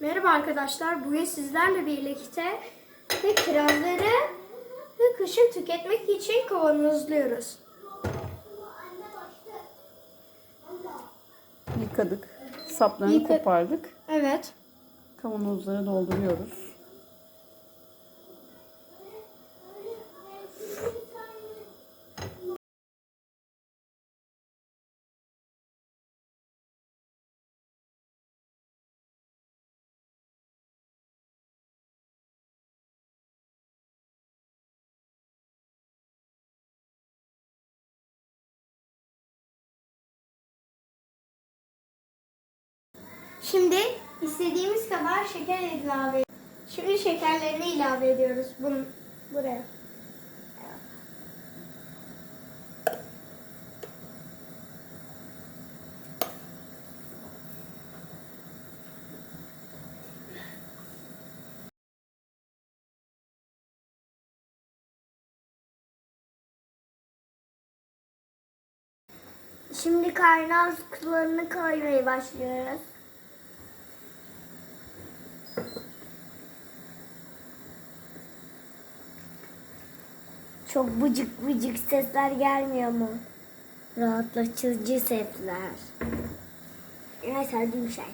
Merhaba arkadaşlar. Bugün sizlerle birlikte ve kirazları ve kışın tüketmek için kavanozluyoruz. Yıkadık. Saplarını Yıka- kopardık. Evet. Kavanozlara dolduruyoruz. Şimdi istediğimiz kadar şeker ilave Şimdi şekerlerini ilave ediyoruz bunun buraya. Şimdi kaynar sularını koymaya başlıyoruz. Çok bıcık bıcık sesler gelmiyor mu? Rahatlatıcı sesler. Sevdiğim şey.